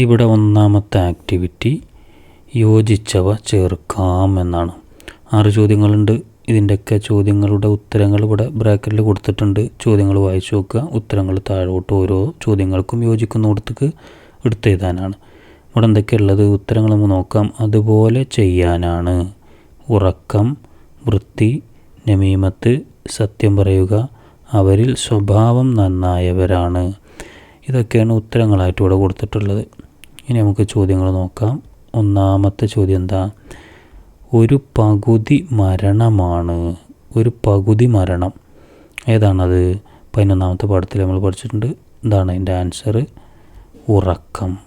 ഇവിടെ ഒന്നാമത്തെ ആക്ടിവിറ്റി യോജിച്ചവ ചേർക്കാം എന്നാണ് ആറ് ചോദ്യങ്ങളുണ്ട്. ഇതിന്റെയൊക്കെ ചോദ്യങ്ങളുടെ ഉത്തരങ്ങൾ ഇവിടെ ബ്രാക്കറ്റിൽ കൊടുത്തിട്ടുണ്ട്. ചോദ്യങ്ങൾ വായിച്ചു നോക്കുക. ഉത്തരങ്ങൾ താഴോട്ട് ഓരോ ചോദ്യങ്ങൾക്കും യോജിക്കുന്ന യോജിക്കുന്നിടത്തേക്ക് എടുത്തെഴുതാനാണ് ഇവിടെ എന്തൊക്കെയുള്ളത് ഉത്തരങ്ങൾ നമുക്ക് നോക്കാം. അതുപോലെ ചെയ്യാനാണ്. ഉറക്കം വൃത്തി നമീമത്ത് സത്യം പറയുക അവരിൽ സ്വഭാവം നന്നായവരാണ്. ഇതൊക്കെയാണ് ഉത്തരങ്ങളായിട്ട് ഇവിടെ കൊടുത്തിട്ടുള്ളത്. ഇനി നമുക്ക് ചോദ്യങ്ങൾ നോക്കാം. ഒന്നാമത്തെ ചോദ്യം എന്താ? ഒരു പകുതി മരണമാണ്. ഒരു പകുതി മരണം. ഏതാണത്? പതിനൊന്നാമത്തെ പാഠത്തിൽ നമ്മൾ പഠിച്ചിട്ടുണ്ട്. ഇതാണ് അതിന്റെ ആൻസർ ഉറക്കം.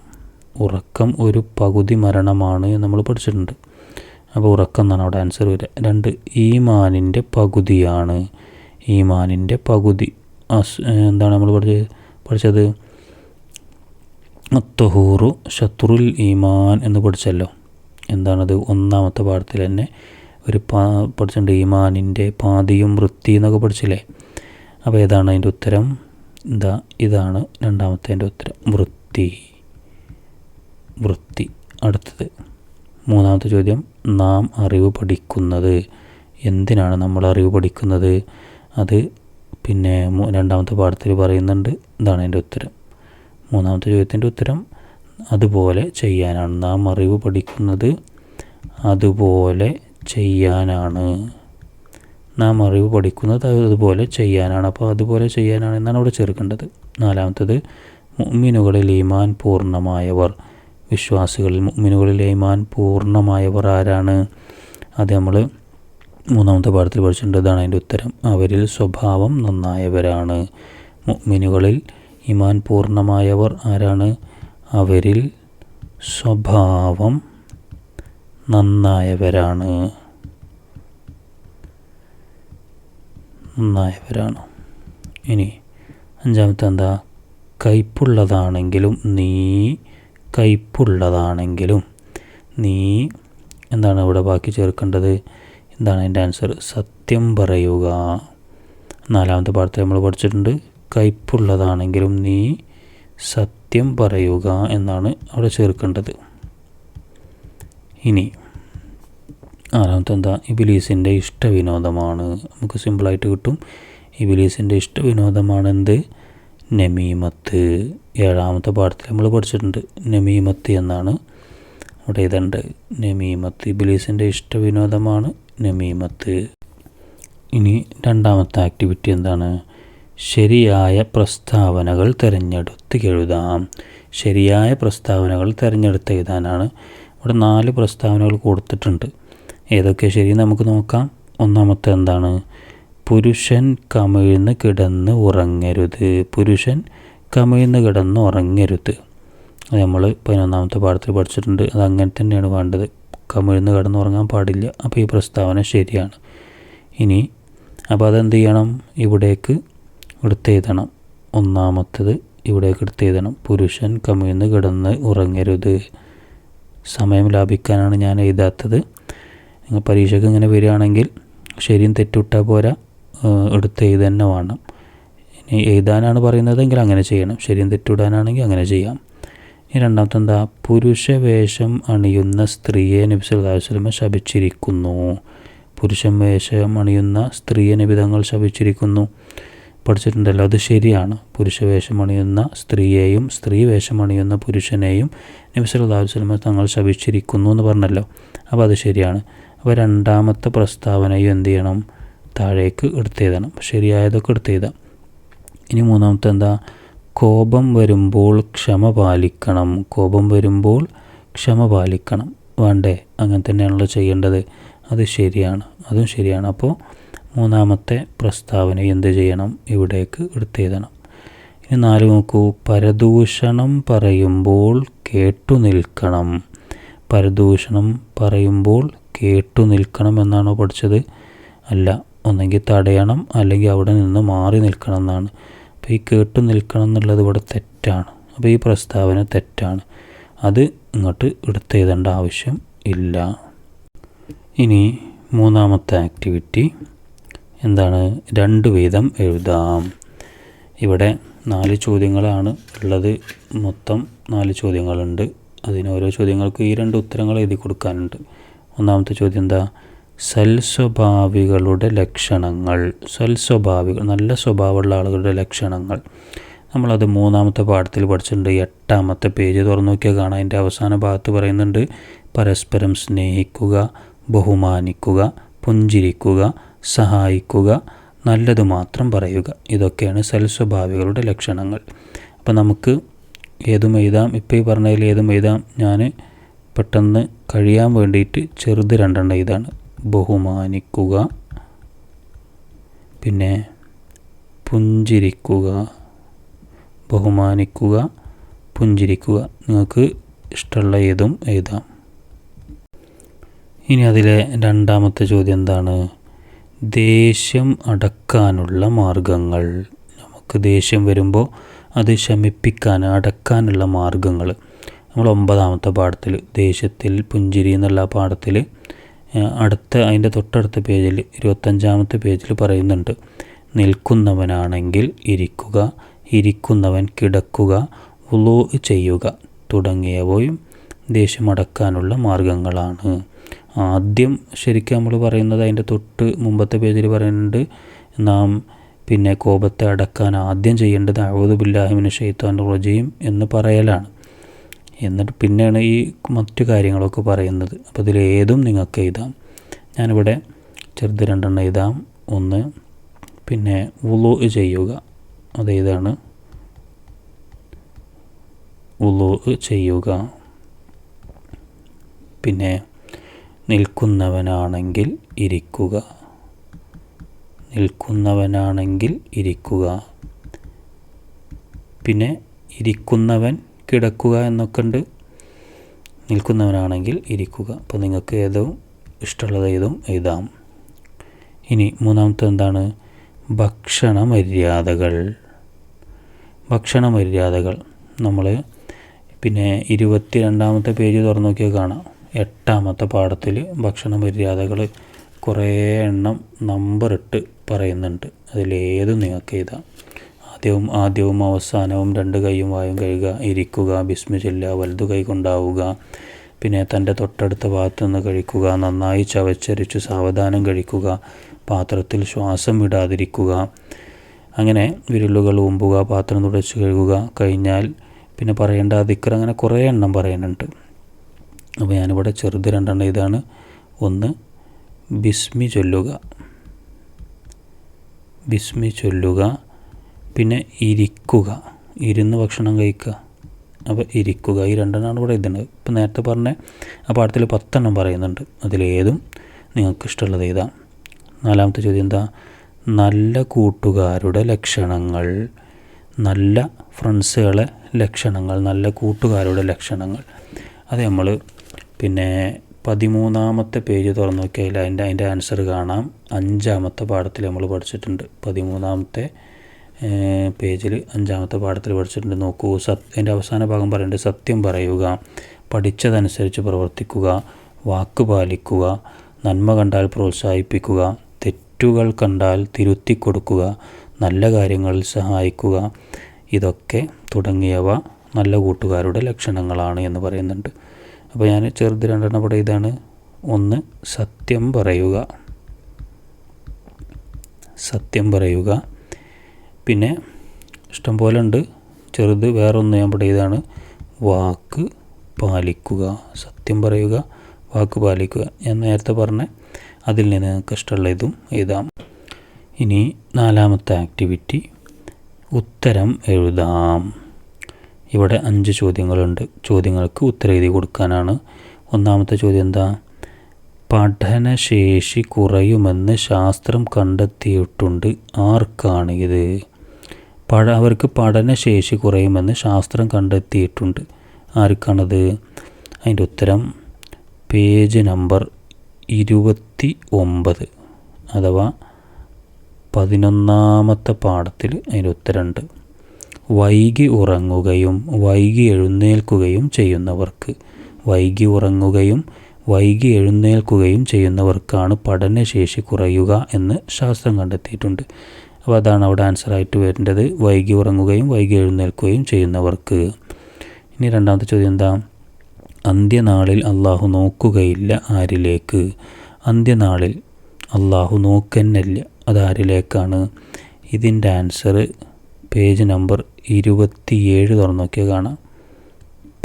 ഉറക്കം ഒരു പകുതി മരണമാണ് നമ്മൾ പഠിച്ചിട്ടുണ്ട്. അപ്പോൾ ഉറക്കം എന്നാണ് അവിടെ ആൻസർ വരിക. രണ്ട് ഈമാനിന്റെ പകുതിയാണ്. ഈമാനിന്റെ പകുതി. എന്താണ് നമ്മൾ പഠിച്ചത്? പഠിച്ചത് തൊഹൂറു ശത്രുൽ ഈമാൻ എന്ന് പഠിച്ചല്ലോ. എന്താണത്? ഒന്നാമത്തെ പാഠത്തിൽ തന്നെ ഒരു പാ പഠിച്ചിട്ടുണ്ട്. ഈമാനിന്റെ പാതിയും വൃത്തി എന്നൊക്കെ പഠിച്ചില്ലേ? അപ്പോൾ ഏതാണ് അതിന്റെ ഉത്തരം? എന്താ? ഇതാണ് രണ്ടാമത്തെ ഉത്തരം. വൃത്തി. വൃത്തി. അടുത്തത്. മൂന്നാമത്തെ ചോദ്യം. നാം അറിവ് പഠിക്കുന്നത്. എന്തിനാണ് നമ്മൾ അറിവ് പഠിക്കുന്നത്? അത് പിന്നെ രണ്ടാമത്തെ പാഠത്തിൽ പറയുന്നുണ്ട്. ഇതാണ് അതിന്റെ ഉത്തരം. മൂന്നാമത്തെ ചോദ്യത്തിന്റെ ഉത്തരം അതുപോലെ ചെയ്യാനാണ്. നാം അറിവ് പഠിക്കുന്നത് അതുപോലെ ചെയ്യാനാണ്. നാം അറിവ് പഠിക്കുന്നത് അതുപോലെ ചെയ്യാനാണ്. അപ്പോൾ അതുപോലെ ചെയ്യാനാണ് എന്നാണ് അവിടെ ചേർക്കേണ്ടത്. നാലാമത്തത് മുഅ്മിനുകളിൽ ഈമാൻ പൂർണമായവർ. വിശ്വാസികളിൽ മുഅ്മിനുകളിൽ ഈമാൻ പൂർണമായവർ ആരാണ്? അത് നമ്മൾ മൂന്നാമത്തെ പാഠത്തിൽ പഠിച്ചിട്ടുണ്ട്. ഇതാണ് അതിന്റെ ഉത്തരം. അവരിൽ സ്വഭാവം നന്നായവരാണ്. മുഅ്മിനുകളിൽ ഇമാൻ പൂർണമായവർ ആരാണ്? അവരിൽ സ്വഭാവം നന്നായവരാണ്. നന്നായവരാണ്. ഇനി അഞ്ചാമത്തെ എന്താ കയ്പുള്ളതാണെങ്കിലും നീ കയ്പുള്ളതാണെങ്കിലും നീ എന്താണ് ഇവിടെ ബാക്കി ചേർക്കേണ്ടത്? എന്താണ് അതിന്റെ ആൻസർ സത്യം പറയുക. നാലാമത്തെ പാഠത്തിൽ നമ്മൾ പഠിച്ചിട്ടുണ്ട്. കയ്പുള്ളതാണെങ്കിലും നീ സത്യം പറയുക എന്നാണ് അവിടെ ചേർക്കേണ്ടത്. ഇനി ആറാമത്തെ എന്താ ഇബിലീസിന്റെ ഇഷ്ടവിനോദമാണ്. നമുക്ക് സിമ്പിളായിട്ട് കിട്ടും. ഇബിലീസിന്റെ ഇഷ്ടവിനോദമാണ് എന്ത് നമീമത്ത്. ഏഴാമത്തെ പാഠത്തിൽ നമ്മൾ പഠിച്ചിട്ടുണ്ട്. നമീമത്ത് എന്നാണ് അവിടെ ഇതുണ്ട് നമീമത്ത്. ഇബിലീസിന്റെ ഇഷ്ടവിനോദമാണ് നമീമത്ത്. ഇനി രണ്ടാമത്തെ ആക്ടിവിറ്റി എന്താണ്? ശരിയായ പ്രസ്താവനകൾ തിരഞ്ഞെടുത്ത് എഴുതാം. ശരിയായ പ്രസ്താവനകൾ തിരഞ്ഞെടുത്ത് എഴുതാനാണ് ഇവിടെ നാല് പ്രസ്താവനകൾ കൊടുത്തിട്ടുണ്ട്. ഏതൊക്കെ ശരി നമുക്ക് നോക്കാം. ഒന്നാമത്തെ എന്താണ്? പുരുഷൻ കമിഴ്ന്ന് കിടന്ന് ഉറങ്ങരുത്. പുരുഷൻ കമിഴ്ന്ന് കിടന്ന് ഉറങ്ങരുത്. അത് നമ്മൾ പതിനൊന്നാമത്തെ പാഠത്തിൽ പഠിച്ചിട്ടുണ്ട്. അത് അങ്ങനെ തന്നെയാണ് വേണ്ടത്. കമിഴ്ന്ന് കിടന്ന് ഉറങ്ങാൻ പാടില്ല. അപ്പോൾ ഈ പ്രസ്താവന ശരിയാണ്. ഇനി അപ്പോൾ അതെന്ത് ചെയ്യണം? ഇവിടേക്ക് എടുത്തെഴുതണം ഒന്നാമത്തത് ഇവിടേക്ക് എടുത്ത് എഴുതണം പുരുഷൻ കമിഴ്ന്ന് കിടന്ന് ഉറങ്ങരുത്. സമയം ലാഭിക്കാനാണ് ഞാൻ എഴുതാത്തത്. നിങ്ങൾ പരീക്ഷയ്ക്ക് ഇങ്ങനെ വരികയാണെങ്കിൽ ശരിയും തെറ്റുവിട്ടാൽ പോരാ. എടുത്ത് എഴുതി തന്നെ വേണം. ഇനി എഴുതാനാണ് പറയുന്നതെങ്കിൽ അങ്ങനെ ചെയ്യണം. ശരിയും തെറ്റുവിടാനാണെങ്കിൽ അങ്ങനെ ചെയ്യാം. ഇനി രണ്ടാമത്തെ എന്താ പുരുഷ വേഷം അണിയുന്ന സ്ത്രീയെ നബി വസല്ലം ശപിച്ചിരിക്കുന്നു. പുരുഷ വേഷം അണിയുന്ന സ്ത്രീയെ നബിതങ്ങൾ ശപിച്ചിരിക്കുന്നു. പഠിച്ചിട്ടുണ്ടല്ലോ അത് ശരിയാണ്. പുരുഷ വേഷമണിയുന്ന സ്ത്രീയെയും സ്ത്രീ വേഷമണിയുന്ന പുരുഷനെയും നബി സല്ലല്ലാഹു അലൈഹി വസല്ലം തങ്ങൾ ശപിച്ചിരിക്കുന്നു എന്ന് പറഞ്ഞല്ലോ. അപ്പോൾ അത് ശരിയാണ്. അപ്പോൾ രണ്ടാമത്തെ പ്രസ്താവനയും എന്ത് ചെയ്യണം? താഴേക്ക് എടുത്തെഴുതണം ശരിയായതൊക്കെ എടുത്തെഴുതാം ഇനി മൂന്നാമത്തെ എന്താ? കോപം വരുമ്പോൾ ക്ഷമ പാലിക്കണം. കോപം വരുമ്പോൾ ക്ഷമ പാലിക്കണം. വേണ്ടേ? അങ്ങനെ തന്നെയാണല്ലോ ചെയ്യേണ്ടത്. അത് ശരിയാണ്. അതും ശരിയാണ്. അപ്പോൾ മൂന്നാമത്തെ പ്രസ്താവന എന്ത് ചെയ്യണം? ഇവിടേക്ക് എടുത്തെഴുതണം ഇനി നാല് നോക്കൂ. പരദൂഷണം പറയുമ്പോൾ കേട്ടു നിൽക്കണം. പരദൂഷണം പറയുമ്പോൾ കേട്ടു നിൽക്കണം എന്നാണോ പഠിച്ചത്? അല്ല ഒന്നെങ്കിൽ തടയണം അല്ലെങ്കിൽ അവിടെ നിന്ന് മാറി നിൽക്കണം എന്നാണ്. അപ്പോൾ ഈ കേട്ടു നിൽക്കണം എന്നുള്ളത് ഇവിടെ തെറ്റാണ്. അപ്പോൾ ഈ പ്രസ്താവന തെറ്റാണ്. അത് ഇങ്ങോട്ട് എടുത്തെഴുതേണ്ട ആവശ്യം ഇല്ല. ഇനി മൂന്നാമത്തെ ആക്ടിവിറ്റി. എന്താണ് രണ്ട് വീതം എഴുതാം. ഇവിടെ നാല് ചോദ്യങ്ങളാണ് ഉള്ളത്. മൊത്തം നാല് ചോദ്യങ്ങളുണ്ട്. അതിന് ഓരോ ചോദ്യങ്ങൾക്ക് ഈ രണ്ട് ഉത്തരങ്ങൾ എഴുതി കൊടുക്കാനുണ്ട്. ഒന്നാമത്തെ ചോദ്യം എന്താ? സൽസ്വഭാവികളുടെ ലക്ഷണങ്ങൾ. സൽസ്വഭാവികൾ നല്ല സ്വഭാവമുള്ള ആളുകളുടെ ലക്ഷണങ്ങൾ. നമ്മളത് മൂന്നാമത്തെ പാഠത്തിൽ പഠിച്ചിട്ടുണ്ട്. എട്ടാമത്തെ പേജ് തുറന്നു നോക്കിയാൽ കാണാം. അതിന്റെ അവസാന ഭാഗത്ത് പറയുന്നുണ്ട് പരസ്പരം സ്നേഹിക്കുക ബഹുമാനിക്കുക പുഞ്ചിരിക്കുക സഹായിക്കുക നല്ലത് മാത്രം പറയുക. ഇതൊക്കെയാണ് സൽസ്വഭാവികളുടെ ലക്ഷണങ്ങൾ. അപ്പോൾ നമുക്ക് ഏതും എഴുതാം. ഇപ്പോൾ ഈ പറഞ്ഞതിൽ ഏതും എഴുതാം. ഞാൻ പെട്ടെന്ന് കഴിയാൻ വേണ്ടിയിട്ട് ചെറുത് രണ്ടെണ്ണം ഇതാണ് ബഹുമാനിക്കുക പിന്നെ പുഞ്ചിരിക്കുക ബഹുമാനിക്കുക പുഞ്ചിരിക്കുക. നിങ്ങൾക്ക് ഇഷ്ടമുള്ള ഏതും എഴുതാം. ഇനി അതിലെ രണ്ടാമത്തെ ചോദ്യം എന്താണ്? ദേഷ്യം അടക്കാനുള്ള മാർഗങ്ങൾ. നമുക്ക് ദേഷ്യം വരുമ്പോൾ അത് ശമിപ്പിക്കാൻ അടക്കാനുള്ള മാർഗങ്ങൾ. നമ്മൾ ഒമ്പതാമത്തെ പാഠത്തിൽ ദേഷ്യത്തിൽ പുഞ്ചിരി എന്നുള്ള പാഠത്തിൽ അടുത്ത അതിന്റെ തൊട്ടടുത്ത പേജിൽ ഇരുപത്തഞ്ചാമത്തെ പേജിൽ പറയുന്നുണ്ട്. നിൽക്കുന്നവനാണെങ്കിൽ ഇരിക്കുക ഇരിക്കുന്നവൻ കിടക്കുക ഉളു ചെയ്യുക തുടങ്ങിയവയും ദേഷ്യമടക്കാനുള്ള മാർഗങ്ങളാണ്. ആദ്യം ശരിക്കും നമ്മൾ പറയുന്നത് അതിന്റെ തൊട്ട് മുമ്പത്തെ പേജിൽ പറയുന്നുണ്ട് നാം പിന്നെ കോപത്തെ അടക്കാൻ ആദ്യം ചെയ്യേണ്ടത് അഴുതു ബില്ലാഹിമിന് ഷെയ്ത്താൻ റജീം എന്ന് പറയലാണ്. എന്നിട്ട് പിന്നെയാണ് ഈ മറ്റു കാര്യങ്ങളൊക്കെ പറയുന്നത്. അപ്പോൾ ഇതിൽ ഏതും നിങ്ങൾക്ക് എഴുതാം. ഞാനിവിടെ ചെറുത് രണ്ടെണ്ണം എഴുതാം. ഒന്ന് പിന്നെ ഉളു ചെയ്യുക. അതേതാണ് ഉളു ചെയ്യുക. പിന്നെ നിൽക്കുന്നവനാണെങ്കിൽ ഇരിക്കുക. നിൽക്കുന്നവനാണെങ്കിൽ ഇരിക്കുക. പിന്നെ ഇരിക്കുന്നവൻ കിടക്കുക എന്നൊക്കെ ഉണ്ട്. നിൽക്കുന്നവനാണെങ്കിൽ ഇരിക്കുക. അപ്പോൾ നിങ്ങൾക്ക് ഏതോ ഇഷ്ടമുള്ളത് ഏതും എഴുതാം. ഇനി മൂന്നാമത്തെ എന്താണ്? ഭക്ഷണ മര്യാദകൾ ഭക്ഷണ മര്യാദകൾ നമ്മൾ പിന്നെ ഇരുപത്തി രണ്ടാമത്തെ പേജ് തുറന്നു നോക്കിയാൽ കാണാം. എട്ടാമത്തെ പാഠത്തിൽ ഭക്ഷണ മര്യാദകൾ കുറേ എണ്ണം നമ്പർ ഇട്ട് പറയുന്നുണ്ട്. അതിലേത് നിങ്ങൾക്ക് എഴുതാം? ആദ്യവും ആദ്യവും അവസാനവും രണ്ട് കൈയും വായും കഴുകുക ഇരിക്കുക ബിസ്മി ചെല്ലുക വലതു കൈ കൊണ്ടാവുക പിന്നെ തന്റെ തൊട്ടടുത്ത ഭാഗത്തു നിന്ന് കഴിക്കുക നന്നായി ചവച്ചരിച്ച് സാവധാനം കഴിക്കുക പാത്രത്തിൽ ശ്വാസം വിടാതിരിക്കുക അങ്ങനെ വിരലുകൾ ഊമ്പുക പാത്രം തുടച്ച് കഴുകുക കഴിഞ്ഞാൽ പിന്നെ പറയേണ്ട അതിക്കർ അങ്ങനെ കുറേ എണ്ണം പറയുന്നുണ്ട്. അപ്പോൾ ഞാനിവിടെ ചെറുത് രണ്ടെണ്ണം ഇതാണ്. ഒന്ന് ബിസ്മി ചൊല്ലുക. ബിസ്മി ചൊല്ലുക. പിന്നെ ഇരിക്കുക. ഇരുന്ന് ഭക്ഷണം കഴിക്കുക. അപ്പോൾ ഇരിക്കുക. ഈ രണ്ടെണ്ണമാണ് ഇവിടെ ഇതുണ്ട് ഇപ്പം നേരത്തെ പറഞ്ഞ ആ പാഠത്തിൽ പത്തെണ്ണം പറയുന്നുണ്ട്. അതിലേതും നിങ്ങൾക്ക് ഇഷ്ടമുള്ളത് ഏതാ നാലാമത്തെ ചോദ്യം എന്താ? നല്ല കൂട്ടുകാരുടെ ലക്ഷണങ്ങൾ. നല്ല ഫ്രണ്ട്സുകളെ ലക്ഷണങ്ങൾ. നല്ല കൂട്ടുകാരുടെ ലക്ഷണങ്ങൾ. അത് നമ്മൾ പിന്നെ പതിമൂന്നാമത്തെ പേജ് തുറന്നു നോക്കിയാൽ അതിന്റെ അതിന്റെ ആൻസർ കാണാം. അഞ്ചാമത്തെ പാഠത്തിൽ നമ്മൾ പഠിച്ചിട്ടുണ്ട്. പതിമൂന്നാമത്തെ പേജിൽ അഞ്ചാമത്തെ പാഠത്തിൽ പഠിച്ചിട്ടുണ്ട്. നോക്കൂ സത് അതിന്റെ അവസാന ഭാഗം പറയുന്നുണ്ട് സത്യം പറയുക പഠിച്ചതനുസരിച്ച് പ്രവർത്തിക്കുക വാക്ക് പാലിക്കുക നന്മ കണ്ടാൽ പ്രോത്സാഹിപ്പിക്കുക തെറ്റുകൾ കണ്ടാൽ തിരുത്തി കൊടുക്കുക നല്ല കാര്യങ്ങളിൽ സഹായിക്കുക ഇതൊക്കെ തുടങ്ങിയവ നല്ല കൂട്ടുകാരുടെ ലക്ഷണങ്ങളാണ് എന്ന് പറയുന്നുണ്ട്. അപ്പോൾ ഞാൻ ചെറുത് രണ്ടെണ്ണം ഇവിടെ ഇതാണ്. ഒന്ന് സത്യം പറയുക. സത്യം പറയുക. പിന്നെ ഇഷ്ടംപോലെ ഉണ്ട്. ചെറുത് വേറൊന്ന് ഞാൻ ഇവിടെ ഇതാണ്. വാക്ക് പാലിക്കുക. സത്യം പറയുക വാക്ക് പാലിക്കുക. ഞാൻ നേരത്തെ പറഞ്ഞ അതിൽ നിന്ന് നിങ്ങൾക്ക് ഇഷ്ടമുള്ള ഇതും എഴുതാം. ഇനി നാലാമത്തെ ആക്ടിവിറ്റി. ഉത്തരം എഴുതാം. ഇവിടെ അഞ്ച് ചോദ്യങ്ങളുണ്ട്. ചോദ്യങ്ങൾക്ക് ഉത്തരം എഴുതി കൊടുക്കാനാണ്. ഒന്നാമത്തെ ചോദ്യം എന്താ? പഠനശേഷി കുറയുമെന്ന് ശാസ്ത്രം കണ്ടെത്തിയിട്ടുണ്ട്. ആർക്കാണ് ഇത്? പഠ അവർക്ക് പഠനശേഷി കുറയുമെന്ന് ശാസ്ത്രം കണ്ടെത്തിയിട്ടുണ്ട്. ആർക്കാണത്? അതിന്റെ ഉത്തരം പേജ് നമ്പർ ഇരുപത്തി ഒമ്പത് അഥവാ പതിനൊന്നാമത്തെ പാഠത്തിൽ അതിന്റെ ഉത്തരമുണ്ട്. വൈകി ഉറങ്ങുകയും വൈകി എഴുന്നേൽക്കുകയും ചെയ്യുന്നവർക്ക്. വൈകി ഉറങ്ങുകയും വൈകി എഴുന്നേൽക്കുകയും ചെയ്യുന്നവർക്കാണ് പഠനശേഷി കുറയുക എന്ന് ശാസ്ത്രം കണ്ടെത്തിയിട്ടുണ്ട്. അപ്പോൾ അതാണ് അവിടെ ആൻസറായിട്ട് വരേണ്ടത് വൈകി ഉറങ്ങുകയും വൈകി എഴുന്നേൽക്കുകയും ചെയ്യുന്നവർക്ക്. ഇനി രണ്ടാമത്തെ ചോദ്യം എന്താ? അന്ത്യനാളിൽ അള്ളാഹു നോക്കുകയില്ല ആരിലേക്ക്? അന്ത്യനാളിൽ അള്ളാഹു നോക്കന്നല്ല അതാരിലേക്കാണ് ഇതിന്റെ ആൻസർ പേജ് നമ്പർ ഇരുപത്തിയേഴ് തുറന്നു നോക്കിയാൽ കാണാം.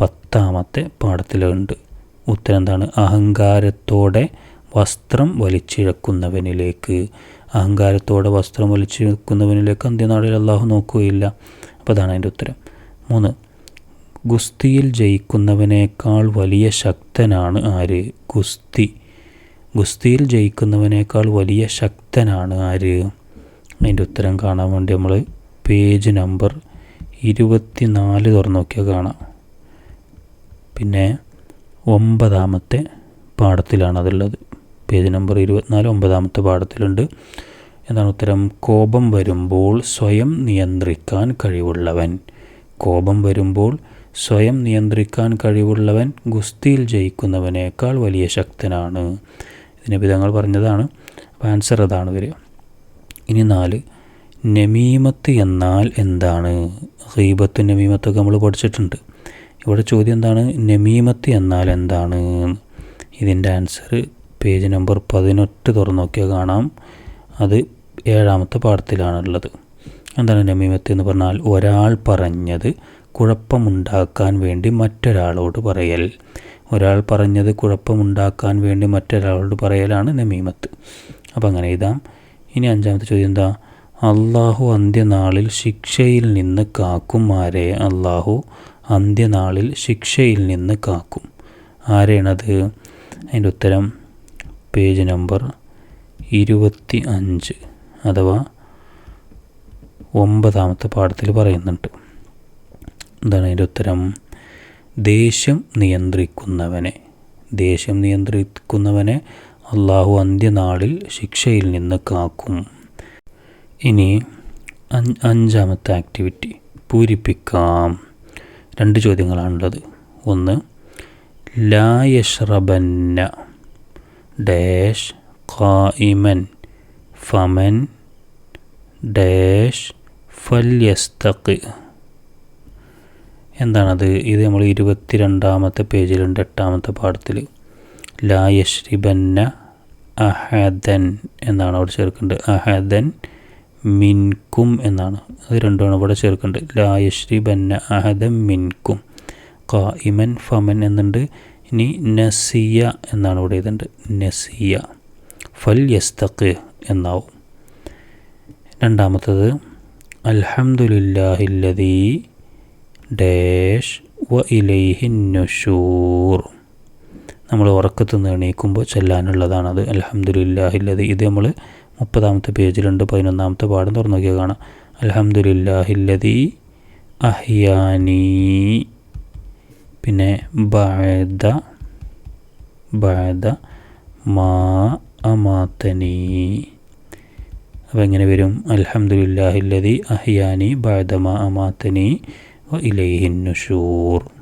പത്താമത്തെ പാഠത്തിലുണ്ട്. ഉത്തരം എന്താണ് അഹങ്കാരത്തോടെ വസ്ത്രം വലിച്ചിഴക്കുന്നവനിലേക്ക്. അഹങ്കാരത്തോടെ വസ്ത്രം വലിച്ചിഴക്കുന്നവനിലേക്ക് അന്ത്യനാളിൽ അള്ളാഹു നോക്കുകയില്ല. അപ്പോൾ അതാണ് അതിന്റെ ഉത്തരം. മൂന്ന് ഗുസ്തിയിൽ ജയിക്കുന്നവനേക്കാൾ വലിയ ശക്തനാണ് ആര്? ഗുസ്തി. ഗുസ്തിയിൽ ജയിക്കുന്നവനേക്കാൾ വലിയ ശക്തനാണ് ആര്? അതിന്റെ ഉത്തരം കാണാൻ വേണ്ടി നമ്മൾ പേജ് നമ്പർ ഇരുപത്തി നാല് തുറന്നു നോക്കിയാൽ കാണാം. പിന്നെ ഒമ്പതാമത്തെ പാഠത്തിലാണ് അതുള്ളത്. പേജ് നമ്പർ ഇരുപത്തിനാല് ഒമ്പതാമത്തെ പാഠത്തിലുണ്ട്. എന്താണ് ഉത്തരം. കോപം വരുമ്പോൾ സ്വയം നിയന്ത്രിക്കാൻ കഴിവുള്ളവൻ. കോപം വരുമ്പോൾ സ്വയം നിയന്ത്രിക്കാൻ കഴിവുള്ളവൻ ഗുസ്തിയിൽ ജയിക്കുന്നവനേക്കാൾ വലിയ ശക്തനാണ്. ഇതിനെ വിധങ്ങൾ പറഞ്ഞതാണ്. അപ്പോൾ ആൻസർ അതാണ് വരിക ഇനി നാല്. നമീമത്ത് എന്നാൽ എന്താണ്? ഹീബത്ത് നമീമത്തൊക്കെ നമ്മൾ പഠിച്ചിട്ടുണ്ട്. ഇവിടെ ചോദ്യം എന്താണ്? നമീമത്ത് എന്നാൽ എന്താണ്? ഇതിന്റെ ആൻസർ പേജ് നമ്പർ പതിനെട്ട് തുറന്നു നോക്കിയാൽ കാണാം. അത് ഏഴാമത്തെ പാഠത്തിലാണുള്ളത്. എന്താണ് നമീമത്ത് എന്ന് പറഞ്ഞാൽ ഒരാൾ പറഞ്ഞത് കുഴപ്പമുണ്ടാക്കാൻ വേണ്ടി മറ്റൊരാളോട് പറയൽ. ഒരാൾ പറഞ്ഞത് കുഴപ്പമുണ്ടാക്കാൻ വേണ്ടി മറ്റൊരാളോട് പറയലാണ് നമീമത്ത്. അപ്പം അങ്ങനെ ഇതാം ഇനി അഞ്ചാമത്തെ ചോദ്യം എന്താ? അള്ളാഹു അന്ത്യനാളിൽ ശിക്ഷയിൽ നിന്ന് കാക്കും ആരെ? അള്ളാഹു അന്ത്യനാളിൽ ശിക്ഷയിൽ നിന്ന് കാക്കും. ആരെയാണത് അതിന്റെ ഉത്തരം പേജ് നമ്പർ ഇരുപത്തി അഞ്ച് അഥവാ ഒമ്പതാമത്തെ പാഠത്തിൽ പറയുന്നുണ്ട്. എന്താണ് അതിന്റെ ഉത്തരം. ദേഷ്യം നിയന്ത്രിക്കുന്നവനെ. ദേഷ്യം നിയന്ത്രിക്കുന്നവനെ അള്ളാഹു അന്ത്യനാളിൽ ശിക്ഷയിൽ നിന്ന് കാക്കും. ഇനി അഞ്ചാമത്തെ ആക്ടിവിറ്റി പൂരിപ്പിക്കാം. രണ്ട് ചോദ്യങ്ങളാണുള്ളത്. ഒന്ന് ലായഷ്റബന്ന ഡാഷ് ഖായിമൻ ഫമൻ ഡാഷ് ഫല്യസ്തക്ക് എന്താണത്? ഇത് നമ്മൾ ഇരുപത്തിരണ്ടാമത്തെ പേജിലുണ്ട് എട്ടാമത്തെ പാഠത്തിൽ. ലായശ്രിബന്ന അഹദൻ എന്നാണ് അവിടെ ചേർക്കേണ്ടത്. അഹദൻ മിൻകും എന്നാണ്. അത് രണ്ടുമാണ് ഇവിടെ ലായശ്രി ബന്ന അഹദം മിൻകും. ഖായിമൻ ഫമൻ എന്നുണ്ട്. ഇനി നസിയ എന്നാണ് ഇവിടെ ഇതുണ്ട് നസിയ. ഫൽ യസ്തഖ് എന്നാവും. രണ്ടാമത്തത് അൽഹമുല്ലാഹില്ലതി ഡാഷ് വ ഇലൈഹി നുഷൂർ. നമ്മൾ ഉറക്കത്ത് നിന്ന് എണീക്കുമ്പോൾ ചെല്ലാനുള്ളതാണത്. അലഹമുല്ലാഹില്ലതി ഇത് നമ്മൾ മുപ്പതാമത്തെ പേജിലുണ്ട് പതിനൊന്നാമത്തെ പാഠം തുറന്നു നോക്കിയാൽ കാണാം. അലഹമുല്ലാഹില്ലതി അഹ്യാനി. പിന്നെ ബാദ ബാദ മാ അമാത്തനി അപ്പോൾ എങ്ങനെ വരും? അലഹമുല്ലാഹില്ലതി അഹ്യാനി ബാദ മാ അമാത്തനി വ ഇലൈഹിൻ നുഷൂർ.